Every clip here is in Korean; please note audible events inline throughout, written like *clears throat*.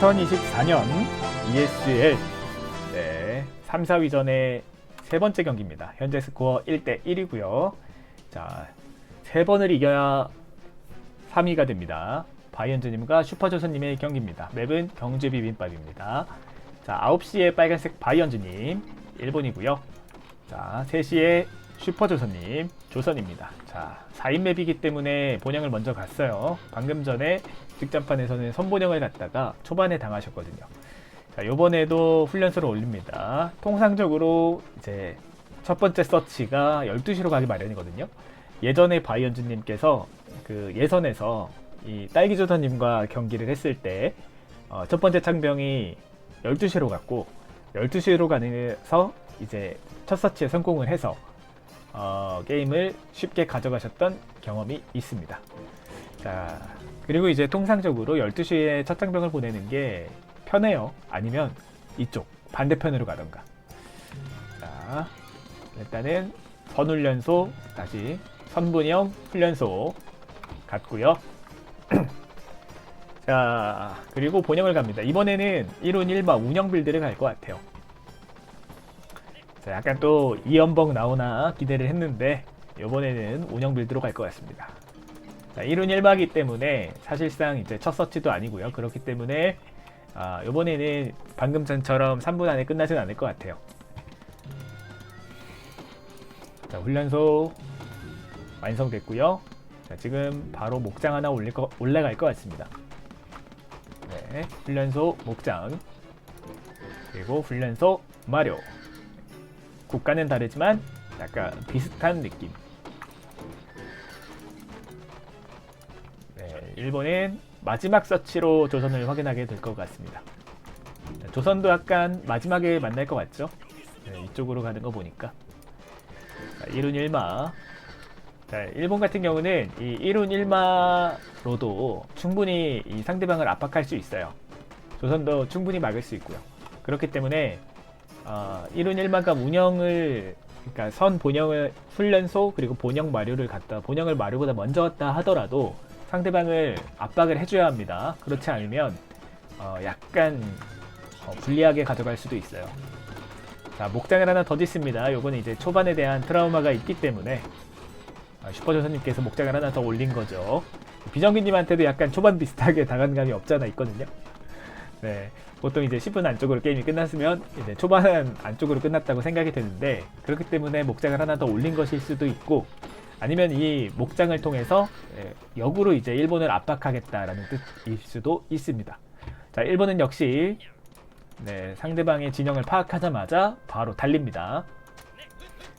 2024년 ESL 네, 3, 4위전의 세 번째 경기입니다. 현재 스코어 1대 1이고요. 자, 세 번을 이겨야 3위가 됩니다. 바이언즈님과 슈퍼조선님의 경기입니다. 맵은 경주 비빔밥입니다. 자, 9시에 빨간색 바이언즈님, 일본이고요. 자, 3시에 슈퍼조선님, 조선입니다. 자, 4인 맵이기 때문에 본영을 먼저 갔어요. 방금 전에 직전판에서는 선본영을 갔다가 초반에 당하셨거든요. 자, 요번에도 훈련소를 올립니다. 통상적으로 이제 첫 번째 서치가 12시로 가기 마련이거든요. 예전에 바이언즈님께서 그 예선에서 이 딸기조선님과 경기를 했을 때, 어, 첫 번째 창병이 12시로 갔고, 12시로 가면서 이제 첫 서치에 성공을 해서, 어, 게임을 쉽게 가져가셨던 경험이 있습니다. 자, 그리고 이제 통상적으로 12시에 첫 장병을 보내는 게 편해요. 아니면 이쪽, 반대편으로 가던가. 자, 일단은 선훈련소, 다시 선분형 훈련소 갔고요. *clears throat* 자, 그리고 본영을 갑니다. 이번에는 1운 1마 운영 빌드를 갈 것 같아요. 자, 약간 또 이연봉 나오나 기대를 했는데 이번에는 운영 빌드로 갈 것 같습니다. 자, 1운 1마기 때문에 사실상 이제 첫 서치도 아니고요. 그렇기 때문에 아, 이번에는 방금 전처럼 3분 안에 끝나진 않을 것 같아요. 자, 훈련소 완성됐고요. 자, 지금 바로 목장 하나 올릴 거, 올라갈 것 같습니다. 네, 훈련소 목장 그리고 훈련소 마료 국가는 다르지만 약간 비슷한 느낌. 네, 일본은 마지막 서치로 조선을 확인하게 될 것 같습니다. 자, 조선도 약간 마지막에 만날 것 같죠? 네, 이쪽으로 가는 거 보니까. 자, 1운 1마. 자, 일본 같은 경우는 이 1운 1마로도 충분히 이 상대방을 압박할 수 있어요. 조선도 충분히 막을 수 있고요. 그렇기 때문에 어, 1운 1마가 운영을 그러니까 선 본영을 훈련소 그리고 본영 마료를 갖다 본영을 마료보다 먼저 왔다 하더라도 상대방을 압박을 해줘야 합니다. 그렇지 않으면 어, 약간 어, 불리하게 가져갈 수도 있어요. 자 목장을 하나 더 짓습니다. 요거는 이제 초반에 대한 트라우마가 있기 때문에 아, 슈퍼조선님께서 목장을 하나 더 올린 거죠. 비정규님한테도 약간 초반 비슷하게 당한 감이 없잖아 있거든요. 네, 보통 이제 10분 안쪽으로 게임이 끝났으면 이제 초반 안쪽으로 끝났다고 생각이 되는데 그렇기 때문에 목장을 하나 더 올린 것일 수도 있고 아니면 이 목장을 통해서 예, 역으로 이제 일본을 압박하겠다라는 뜻일 수도 있습니다. 자, 일본은 역시 네, 상대방의 진영을 파악하자마자 바로 달립니다.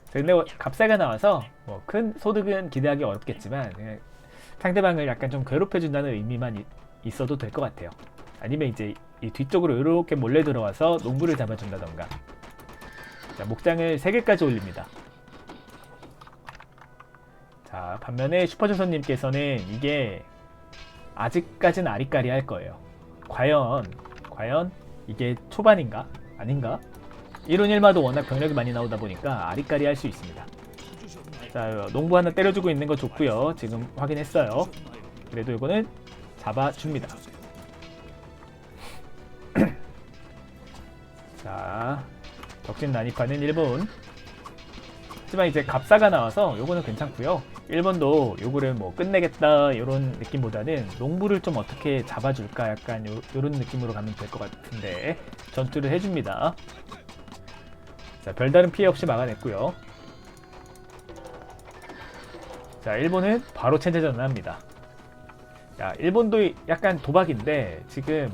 자, 근데 갑사가 나와서 뭐 큰 소득은 기대하기 어렵겠지만 예, 상대방을 약간 좀 괴롭혀준다는 의미만 이- 있어도 될 것 같아요. 아니면 이제 이 뒤쪽으로 이렇게 몰래 들어와서 농부를 잡아준다던가. 자, 목장을 3개까지 올립니다. 자, 반면에 슈퍼조선님께서는 이게 아직까지는 아리까리 할 거예요. 과연, 과연 이게 초반인가? 아닌가? 1운 1마도 워낙 병력이 많이 나오다 보니까 아리까리 할 수 있습니다. 자, 농부 하나 때려주고 있는 거 좋고요. 지금 확인했어요. 그래도 이거는 잡아줍니다. 자, 적진 난입하는 일본. 하지만 이제 갑사가 나와서 요거는 괜찮고요. 일본도 요거를 뭐 끝내겠다 이런 느낌보다는 농부를 좀 어떻게 잡아줄까 약간 요, 요런 느낌으로 가면 될 것 같은데 전투를 해줍니다. 자, 별다른 피해 없이 막아냈고요. 자, 일본은 바로 체제전을 합니다. 야, 일본도 약간 도박인데 지금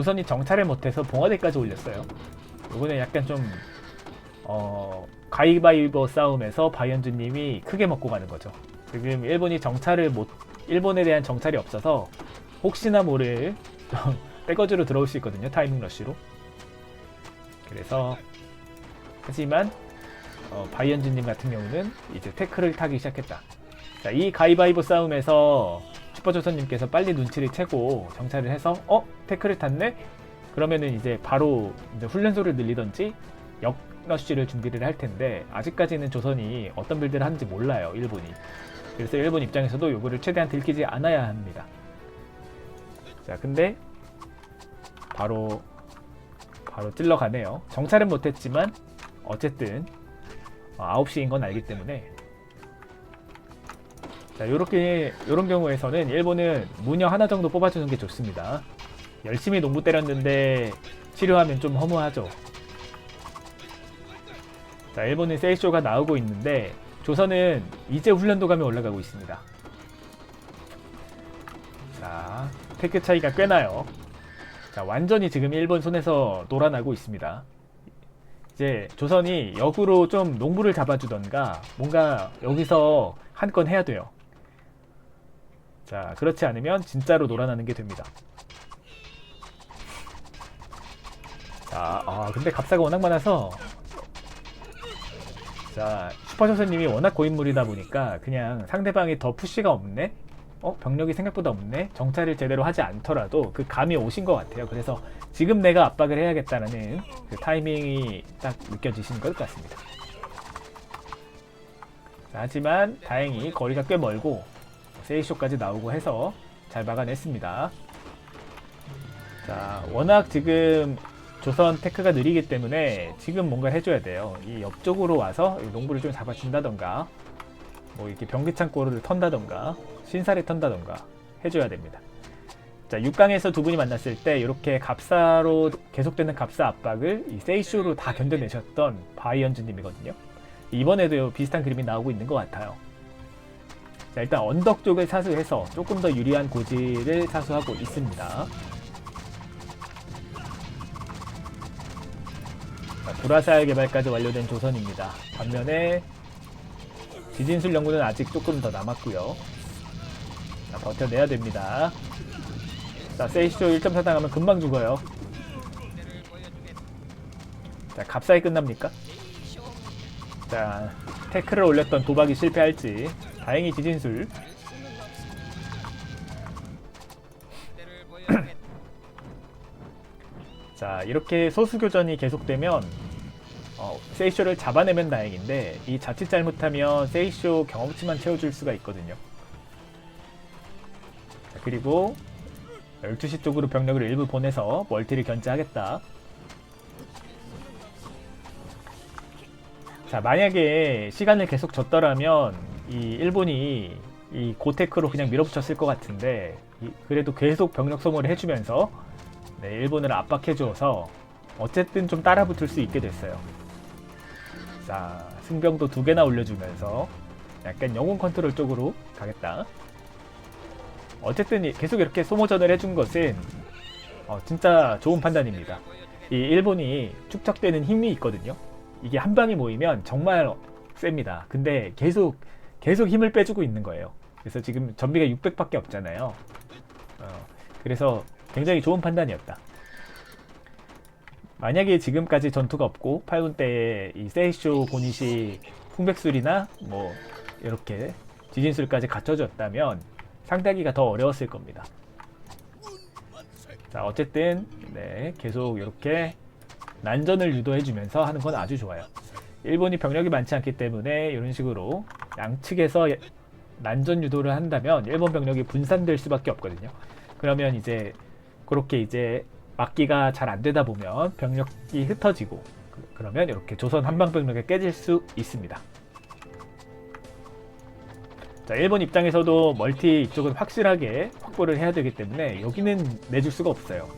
조선이 정찰을 못해서 봉화대까지 올렸어요. 요거는 약간 좀 어, 가위바위보 싸움에서 바이언즈님이 크게 먹고 가는 거죠. 지금 일본이 정찰을 못, 일본에 대한 정찰이 없어서 혹시나 모를 좀 *laughs* 떼거지로 들어올 수 있거든요. 타이밍 러쉬로. 그래서 하지만 어, 바이언즈님 같은 경우는 이제 태클을 타기 시작했다. 자, 이 가위바위보 싸움에서 슈퍼조선님께서 빨리 눈치를 채고 정찰을 해서 어 태클을 탔네? 그러면은 이제 바로 이제 훈련소를 늘리던지 역러쉬를 준비를 할 텐데 아직까지는 조선이 어떤 빌드를 하는지 몰라요 일본이. 그래서 일본 입장에서도 요거를 최대한 들키지 않아야 합니다. 자 근데 바로 바로 찔러 가네요. 정찰은 못했지만 어쨌든 어, 9시인 건 알기 때문에 자 요렇게 요런 경우에서는 일본은 무녀 하나 정도 뽑아주는 게 좋습니다. 열심히 농구 때렸는데 치료하면 좀 허무하죠. 자 일본은 세이쇼가 나오고 있는데 조선은 이제 훈련도감에 올라가고 있습니다. 자 테크 차이가 꽤 나요. 자 완전히 지금 일본 손에서 놀아나고 있습니다. 이제 조선이 역으로 좀 농부를 잡아주던가 뭔가 여기서 한 건 해야 돼요. 자 그렇지 않으면 진짜로 놀아나는 게 됩니다. 자, 아, 근데 값사가 워낙 많아서 자 슈퍼조선님이 워낙 고인물이다 보니까 그냥 상대방이 더 푸시가 없네? 어 병력이 생각보다 없네? 정찰을 제대로 하지 않더라도 그 감이 오신 것 같아요. 그래서 지금 내가 압박을 해야겠다는 그 타이밍이 딱 느껴지시는 것 같습니다. 자, 하지만 다행히 거리가 꽤 멀고 세이쇼까지 나오고 해서 잘 막아냈습니다. 자 워낙 지금 조선 테크가 느리기 때문에 지금 뭔가 해줘야 돼요. 이 옆쪽으로 와서 농부를 좀 잡아준다던가, 뭐 이렇게 변기창고를 턴다던가, 신살이 턴다던가 해줘야 됩니다. 자, 6강에서 두 분이 만났을 때 이렇게 갑사로 계속되는 갑사 압박을 이 세이쇼로 다 견뎌내셨던 바이언즈님이거든요. 이번에도 비슷한 그림이 나오고 있는 것 같아요. 자, 일단 언덕 쪽을 사수해서 조금 더 유리한 고지를 사수하고 있습니다. 자, 불화살 개발까지 완료된 조선입니다. 반면에 지진술 연구는 아직 조금 더 남았고요. 자, 버텨내야 됩니다. 자, 세이쇼 1.4 당하면 금방 죽어요. 자, 갑사에 끝납니까? 자, 태클을 올렸던 도박이 실패할지. 다행히 지진술. *clears throat* 자, 이렇게 소수교전이 계속되면 어, 세이쇼를 잡아내면 다행인데 이 자칫 잘못하면 세이쇼 경험치만 채워줄 수가 있거든요. 자, 그리고 12시 쪽으로 병력을 일부 보내서 멀티를 견제하겠다. 자, 만약에 시간을 계속 줬더라면 이 일본이 이 고테크로 그냥 밀어붙였을 것 같은데 이- 그래도 계속 병력 소모를 해주면서 네, 일본을 압박해줘서 어쨌든 좀 따라붙을 수 있게 됐어요. 자, 승병도 두 개나 올려주면서 약간 영웅 컨트롤 쪽으로 가겠다. 어쨌든 이- 계속 이렇게 소모전을 해준 것은 어, 진짜 좋은 판단입니다. 이 일본이 축적되는 힘이 있거든요. 이게 한 방이 모이면 정말 셉니다. 근데 계속 계속 힘을 빼주고 있는 거예요. 그래서 지금 전비가 600밖에 없잖아요. 어, 그래서 굉장히 좋은 판단이었다. 만약에 지금까지 전투가 없고 8분 때에 이 세이쇼 보닛이 풍백술이나 뭐 이렇게 지진술까지 갖춰졌다면 상대하기가 더 어려웠을 겁니다. 자 어쨌든 네 계속 이렇게 난전을 유도해주면서 하는 건 아주 좋아요. 일본이 병력이 많지 않기 때문에 이런 식으로 양측에서 난전 유도를 한다면 일본 병력이 분산될 수밖에 없거든요. 그러면 이제 그렇게 이제 막기가 잘 안 되다 보면 병력이 흩어지고 그- 그러면 이렇게 조선 한방 병력이 깨질 수 있습니다. 자, 일본 입장에서도 멀티 이쪽은 확실하게 확보를 해야 되기 때문에 여기는 내줄 수가 없어요.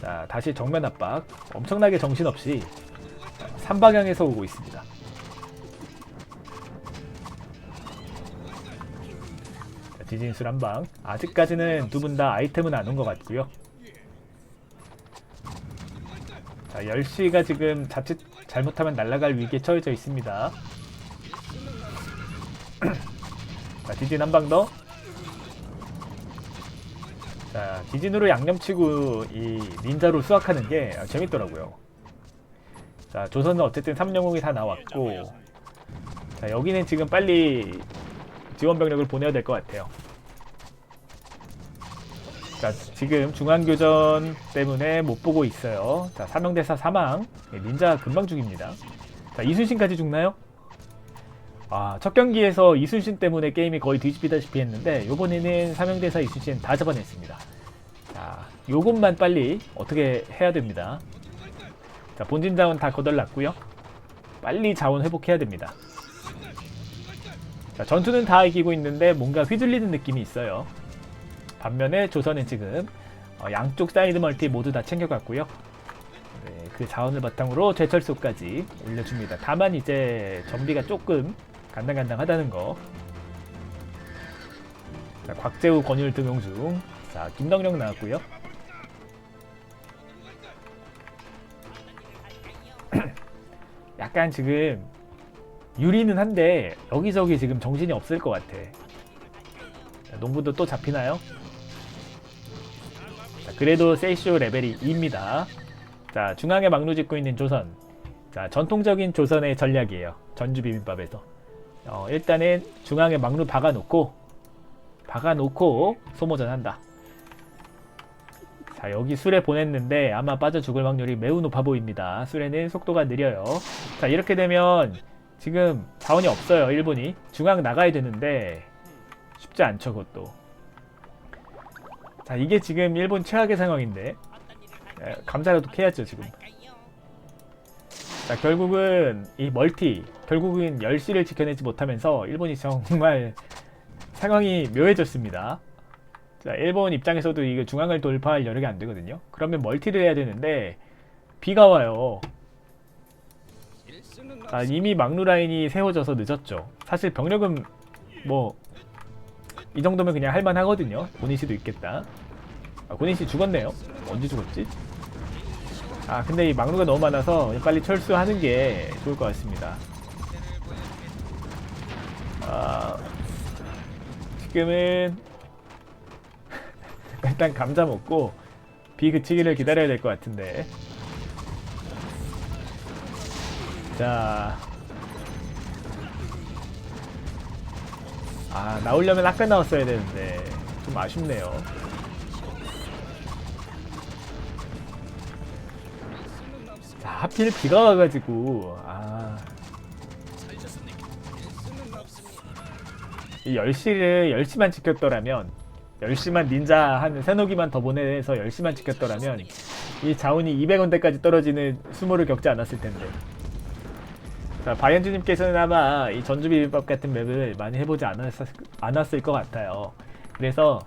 자, 다시 정면 압박. 엄청나게 정신없이 3방향에서 오고 있습니다. 자, 디진술 한 방. 아직까지는 두 분 다 아이템은 안 온 것 같고요. 자, 10시가 지금 자칫 잘못하면 날아갈 위기에 처해져 있습니다. *clears throat* 자, 디진 한 방 더. 자, 디진으로 양념치고 이 닌자로 수확하는 게 재밌더라고요. 자, 조선은 어쨌든 3영웅이 다 나왔고, 자, 여기는 지금 빨리 지원 병력을 보내야 될 것 같아요. 자, 지금 중앙교전 때문에 못 보고 있어요. 자, 사명대사 사망. 예, 닌자 금방 죽입니다. 자, 이순신까지 죽나요? 아, 첫 경기에서 이순신 때문에 게임이 거의 뒤집히다시피 했는데, 요번에는 사명대사 이순신 다 잡아냈습니다. 자, 요것만 빨리 어떻게 해야 됩니다. 자, 본진 자원 다 거덜났고요. 빨리 자원 회복해야 됩니다. 자, 전투는 다 이기고 있는데 뭔가 휘둘리는 느낌이 있어요. 반면에 조선은 지금 어, 양쪽 사이드 멀티 모두 다 챙겨갔고요. 네, 그 자원을 바탕으로 제철소까지 올려줍니다. 다만 이제 정비가 조금 간당간당하다는 거. 자, 곽재우 권율 등용 중. 자, 김덕령 나왔고요. *clears throat* 약간 지금 유리는 한데 여기저기 지금 정신이 없을 것 같아. 자, 농부도 또 잡히나요? 자, 그래도 세이쇼 레벨이 2입니다. 자, 중앙에 막루 짓고 있는 조선. 자, 전통적인 조선의 전략이에요. 전주 비빔밥에서. 어, 일단은 중앙에 막루 박아놓고, 박아놓고 소모전 한다. 자, 여기 술에 보냈는데 아마 빠져 죽을 확률이 매우 높아 보입니다. 술에는 속도가 느려요. 자, 이렇게 되면 지금 자원이 없어요. 일본이. 중앙 나가야 되는데 쉽지 않죠, 그것도. 자, 이게 지금 일본 최악의 상황인데. 에, 감사라도 캐야죠, 지금. 자, 결국은 이 멀티, 결국은 10시를 지켜내지 못하면서 일본이 정말 *laughs* 상황이 묘해졌습니다. 자, 일본 입장에서도 이거 중앙을 돌파할 여력이 안 되거든요. 그러면 멀티를 해야 되는데 비가 와요. 아, 이미 막루 라인이 세워져서 늦었죠. 사실 병력은 뭐 이 정도면 그냥 할만 하거든요. 고니시도 있겠다. 아, 고니시 죽었네요. 언제 죽었지? 아, 근데 이 막루가 너무 많아서 빨리 철수하는 게 좋을 것 같습니다. 아, 지금은 *laughs* 일단 감자 먹고 비 그치기를 기다려야 될 것 같은데. 자. 아, 나오려면 아까 나왔어야 되는데. 좀 아쉽네요. 자, 하필 비가 와가지고. 아. 이 10시를 10시만 지켰더라면 10시만 닌자 한 세노 기만 더 보내서 10시만 지켰더라면 이 자원이 200원대까지 떨어지는 수모를 겪지 않았을 텐데. 자, 바이언주님께서는 아마 이 전주 비빔밥 같은 맵을 많이 해보지 않았을, 않았을 것 같아요. 그래서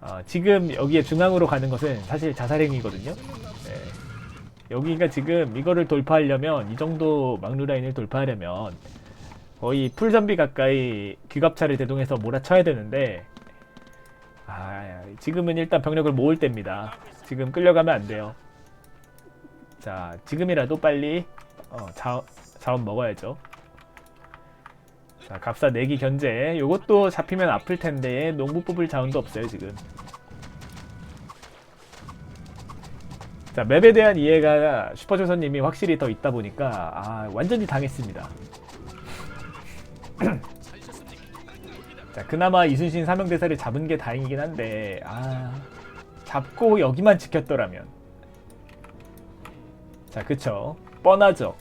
어, 지금 여기에 중앙으로 가는 것은 사실 자살행위거든요. 네. 여기가 지금 이거를 돌파하려면 이 정도 막루 라인을 돌파하려면 거의 풀전비 가까이 귀갑차를 대동해서 몰아쳐야 되는데 아, 지금은 일단 병력을 모을 때입니다. 지금 끌려가면 안 돼요. 자, 지금이라도 빨리 어, 자, 자원 먹어야죠. 자, 갑사 내기 견제. 요것도 잡히면 아플 텐데 농부 뽑을 자원도 없어요, 지금. 자, 맵에 대한 이해가 슈퍼조선님이 확실히 더 있다 보니까 아, 완전히 당했습니다. *clears throat* 자, 그나마 이순신 사명대사를 잡은 게 다행이긴 한데, 아, 잡고 여기만 지켰더라면. 자, 그쵸. 뻔하죠.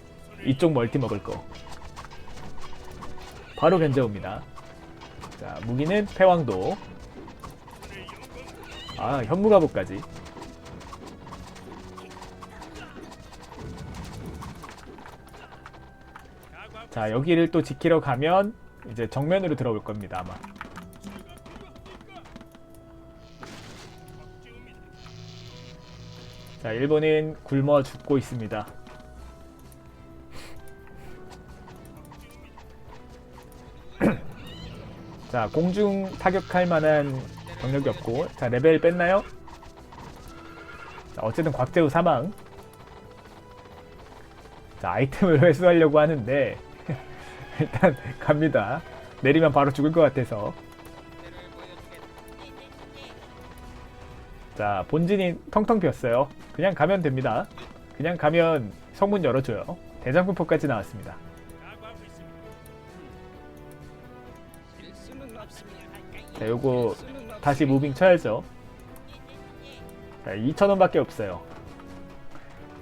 이쪽 멀티 먹을 거. 바로 견제옵니다. 자, 무기는 패왕도. 아, 현무가복까지. 자, 여기를 또 지키러 가면 이제 정면으로 들어올 겁니다, 아마. 자, 일본은 굶어 죽고 있습니다. 자, 공중 타격할 만한 병력이 없고, 자, 레벨 뺐나요? 자, 어쨌든 곽재우 사망. 자, 아이템을 *laughs* 회수하려고 하는데, *laughs* 일단 갑니다. 내리면 바로 죽을 것 같아서. 자, 본진이 텅텅 비었어요. 그냥 가면 됩니다. 그냥 가면 성문 열어줘요. 대장군포까지 나왔습니다. 자, 요거 다시 무빙 쳐야죠. 자, 2,000원밖에 없어요.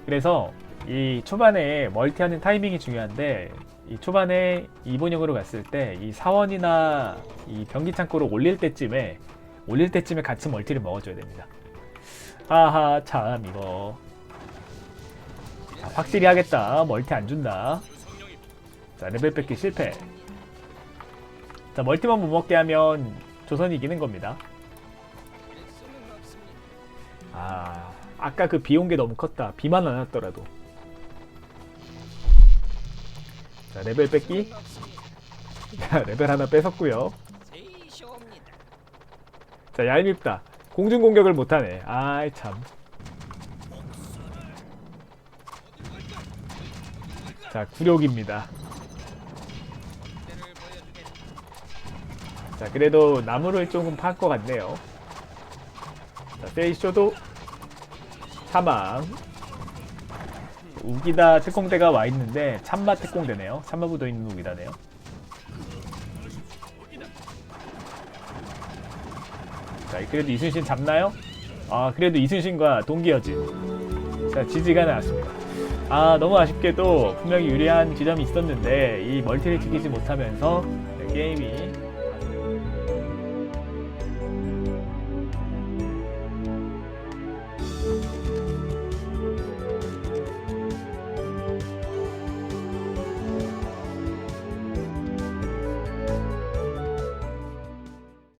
그래서 이 초반에 멀티하는 타이밍이 중요한데 이 초반에 이본역으로 갔을 때 이 사원이나 이 변기 창고를 올릴 때쯤에 올릴 때쯤에 같이 멀티를 먹어줘야 됩니다. 하하 참 이거 자, 확실히 하겠다 멀티 안 준다 자 레벨 뺏기 실패 자 멀티만 못 먹게 하면 조선이 이기는 겁니다. 아 아까 그 비 온 게 너무 컸다. 비만 안 왔더라도. 자 레벨 뺏기. 자 *laughs* 레벨 하나 뺏었고요. 자 얄밉다. 공중 공격을 못하네. 아이 참. 자, 구력입니다. 자, 그래도 나무를 조금 판것 같네요. 자, 세이쇼도 사망. 우기다 특공대가 와 있는데 참마 특공대네요. 참마 부도 있는 우기다네요. 자, 그래도 이순신 잡나요? 아, 그래도 이순신과 동기여진. 자, 지지가 나왔습니다. 아 너무 아쉽게도 분명히 유리한 지점이 있었는데 이 멀티를 지키지 못하면서 네, 게임이